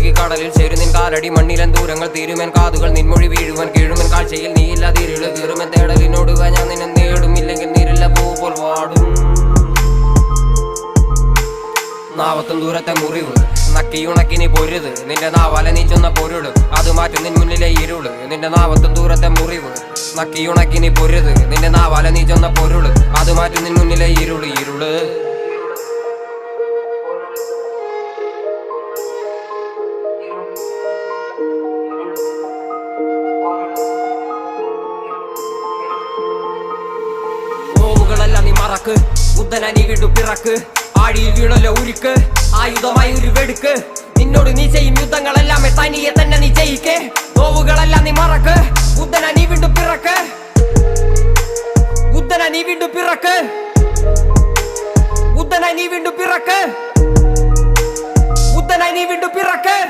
ഒഴുകി കടലിൽ ചേരുന്നിൻ നിൻ കാലടി മണ്ണിലൻ ദൂരങ്ങൾ തീരുമൻ കാതുകൾ നിൻമൊഴി വീഴുവൻ കീഴുമൻ കാഴ്ചയിൽ നീയില്ലാതിരുൾ കീറുമൻ തേടലിനോടുക ഞാൻ നിന്നെ നേടും ഇല്ലെങ്കിൽ നീരില്ല പോകുമ്പോൾ വാടും. നാവത്തും ദൂരത്തെ മുറിവ് നക്കിയുണക്കിനി പൊരുത് നിന്റെ നാവല നീ ചെന്ന പൊരുൾ അത് മാറ്റി നിൻ മുന്നിലെ ഇരുൾ നിന്റെ നാവത്തും ദൂരത്തെ മുറിവ് നക്കിയുണക്കിനി പൊരുത് നിന്റെ നാവല നീ ചെന്ന പൊരുൾ അത് മാറ്റി നിൻ മുന്നിലെ ഇരുൾ ഇരുൾ. മറക്ക് വീണ്ടും പിറക്ക്. ആഴിയിൽ വീണല്ലോ ഉരുക്ക്. ആയുധമായി ഒരു വെടുക്ക്. നിന്നോട് നീ ചെയ്യും യുദ്ധങ്ങളെല്ലാം തനിയെ തന്നെ നീ ചെയ്യിക്കേ. നോവുകളെല്ലാം നീ മറക്ക്. ബുദ്ധന നീ വീണ്ടും പിറക്ക്. ബുദ്ധന നീ വീണ്ടും പിറക്ക്. ബുദ്ധന നീ വീണ്ടും പിറക്ക് ബുദ്ധന നീ വീണ്ടും പിറക്ക്.